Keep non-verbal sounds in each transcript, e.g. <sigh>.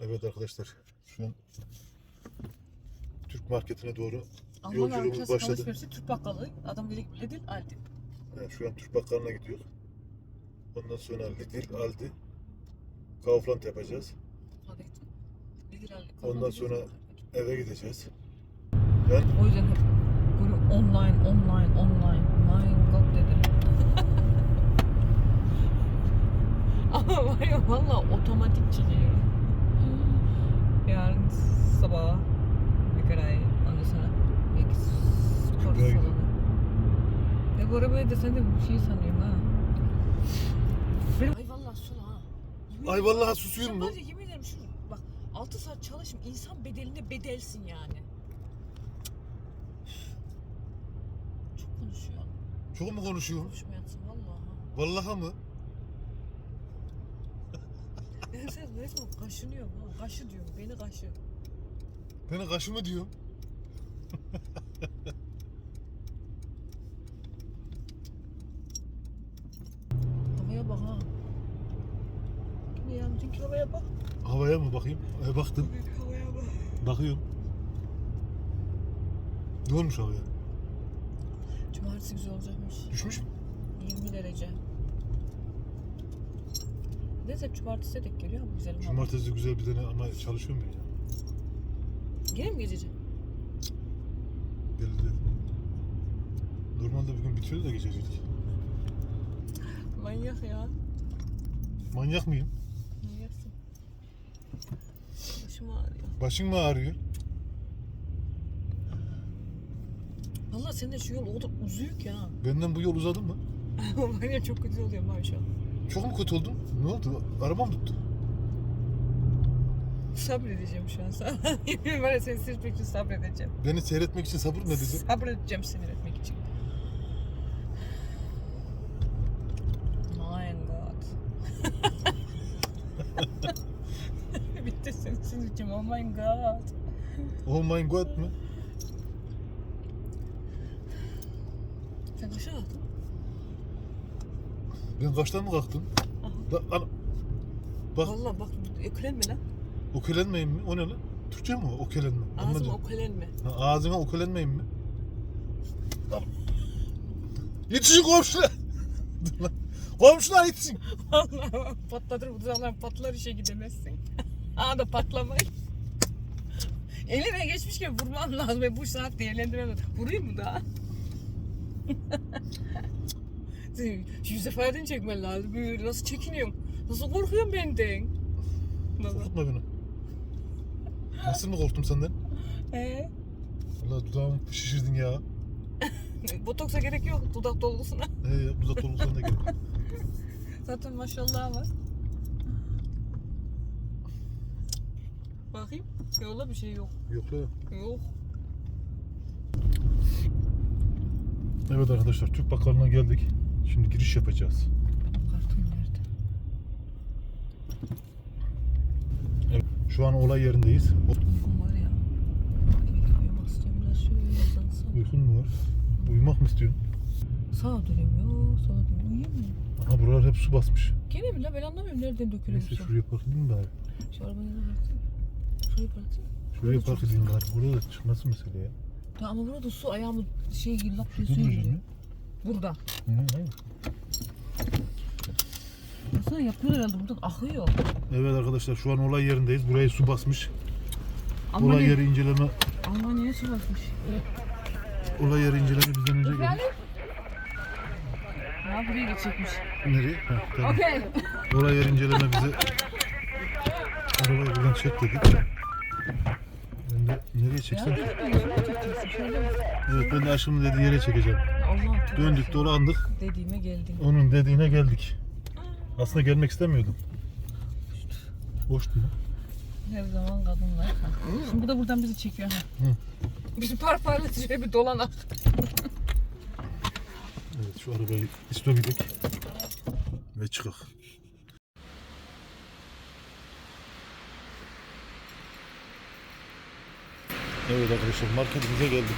Evet arkadaşlar şu an Türk marketine doğru Alman Yolculuğumuz başladı. alışverişi Türk bakkalı. Adam dedik Lidl Aldi. yani şu an Türk bakkalına gidiyoruz. Ondan sonra Lidl, Aldi, Kaufland yapacağız. Git. Lidl Aldi. Ondan sonra eve gideceğiz. O yüzden hep böyle online, online, online. My God dedim. <laughs> Ama var ya valla otomatik çıkıyor. Yarın sabah bir kere ondan sonra belki spor salonu. Ya bu arabaya da sen de bir şey sanıyorum ha. Benim... Ay valla su ha. Yemin Ay ederim- vallahi susuyum Sen mu? var ya yemin ederim şu bak 6 saat çalışım insan bedeline bedelsin yani. Çok konuşuyor. Çok mu konuşuyorum? Konuşmayacaksın vallahi. Vallahi mı? Ben sen resmen kaşınıyorum ha. Kaşı diyorum. Beni kaşı. Beni kaşı mı diyorum? Havaya bak ha. Ne ya? Dünkü havaya bak. Havaya mı bakayım? E, baktım. Dünkü havaya bak. Bakıyorum. Ne olmuş havaya? Cumartesi güzel olacakmış. Düşmüş mü? 20 derece. Neyse hep cumartesiye denk geliyor ama güzel. Cumartesi güzel bir tane ama çalışıyorum ben ya. Gene mi geçeceğim? Belli değil. Normalde bugün bitiyor da geçecektik. Manyak ya. Manyak mıyım? Manyaksın. Başım ağrıyor. Başın mı ağrıyor? Valla senin de şu yol o kadar uzuyuk ya. Benden bu yol uzadı mı? <laughs> Ya çok kötü oluyor maşallah. Çok mu kötü oldum? Ne oldu? Arabam tuttu. Sabredeceğim şu an sana. <laughs> Yemin seni seyretmek için sabredeceğim. Beni seyretmek için sabır ne dedi? Sabredeceğim seyretmek için. My God. <laughs> Bitti senin için. Oh my God. Oh my god mı? Sen kaça kalktın? Ben kaçtan mı kalktım? Aha. Da, ana, bak Valla bak ökülenme lan. okelenmeyin mi? O ne lan? Türkçe mi o? Okelenme. Ağzıma Anladım. ökülenme. Ha, ağzıma okelenmeyin mi? Al. Yetişin komşular. <laughs> Dur lan. komşular yetişin. Allah patlatır bu zaman patlar işe gidemezsin. <laughs> Aa da patlamayı. Eline geçmişken vurman lazım. ve Bu saat değerlendiremem. Vurayım mı daha? <laughs> Yüz ifadeni çekmen lazım. Böyle nasıl çekiniyorsun? Nasıl korkuyorsun benden? Nasıl? Korkutma beni. Nasıl mı korktum senden? Ee, Valla dudağımı şişirdin ya. <laughs> botoksa gerek yok dudak dolgusuna. <laughs> Ya dudak dolgusundan da gerek. Zaten maşallah var. Bakayım. Yola bir şey yok. Yok la. Yok. Evet arkadaşlar Türk bakkalına geldik. Şimdi giriş yapacağız. Kartım nerede? Evet. Şu an olay yerindeyiz. Uykum var ya. Uyumak istiyorum. Biraz şöyle uzansam. Uykun mu var? Uyumak mı istiyorsun? Sağa dönüyorum ya. Sağa dönüyorum. Uyuyayım mı? Aha buralar hep su basmış. Gene mi la? Ben anlamıyorum nereden dökülüyor Neyse bu su. şuraya park edeyim bari. Şu arabayı da bıraksana. Şurayı bıraksana. Şuraya Çok park edeyim bari. Burada da çıkması mesele ya. Tamam ama burada su ayağımı şey lap diye Şurada suya giriyor. Burada. Hı hı. Baksana yapıyor herhalde buradan akıyor. Evet arkadaşlar şu an olay yerindeyiz. Burayı su basmış. Olay Almanya, yeri inceleme Almanya'ya su basmış. olay yeri inceleme bizden önce geldi. Ha buraya geçecekmiş. Nereye? Ha, tamam. Okey. Olay yeri inceleme bize arabayı buradan çek dedik. Ben de nereye Ya çeksem? Evet ben de aşkımın dediği yere çekeceğim. Allah Döndük dolandık. Dediğime geldin. Onun dediğine geldik. Aslında gelmek istemiyordum. Boştu mu? Her zaman kadınlar. Şimdi bu da buradan bizi çekiyor. Ha. Hı. Bizi par parlatır şöyle bir dolanak. Evet şu arabayı edik. Ve çıkak. Evet arkadaşlar marketimize geldik.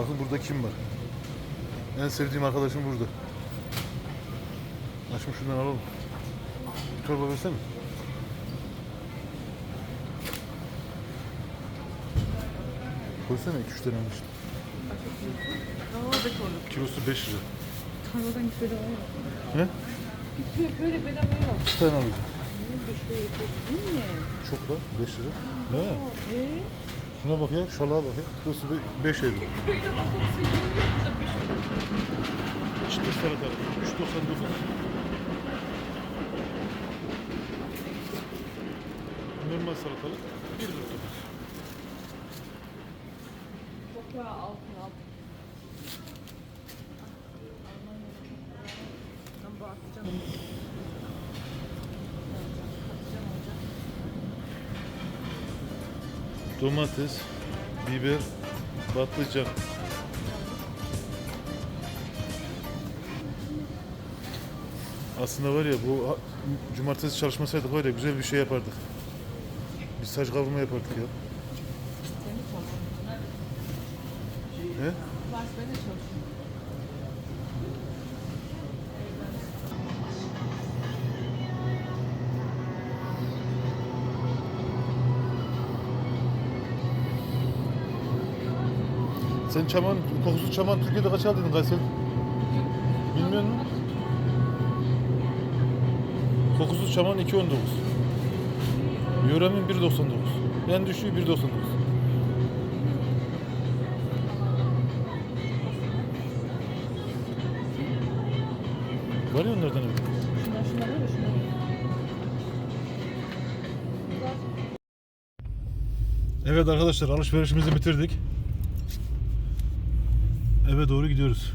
Bakın burada kim var? En sevdiğim arkadaşım burada. Aşkım şundan alalım. Bir torba versene. Koysana 2-3 tane almıştım. Orada koyduk. Kilosu 5 lira. Tarladan git bedava yok. He? Böyle bedava yok. 2 tane alacağım. Çok da 5 lira. Ne? Eee? Şuna bak ya, şalağa bak ya. Kilosu 5 lira. İşte salatalık. 3.99. Normal salatalık 1.99. Domates, biber, patlıcan. Aslında var ya bu cumartesi çalışmasaydık var ya güzel bir şey yapardık. Bir saç kavurma yapardık ya. Sen çaman, kokusuz çaman Türkiye'de kaç aldın Kayseri? Bilmiyor musun? Kokusuz çaman 2.19. Euromin 1.99. En düşüğü 1.99. Var ya onlardan şunlar. Evet arkadaşlar alışverişimizi bitirdik. Eve doğru gidiyoruz.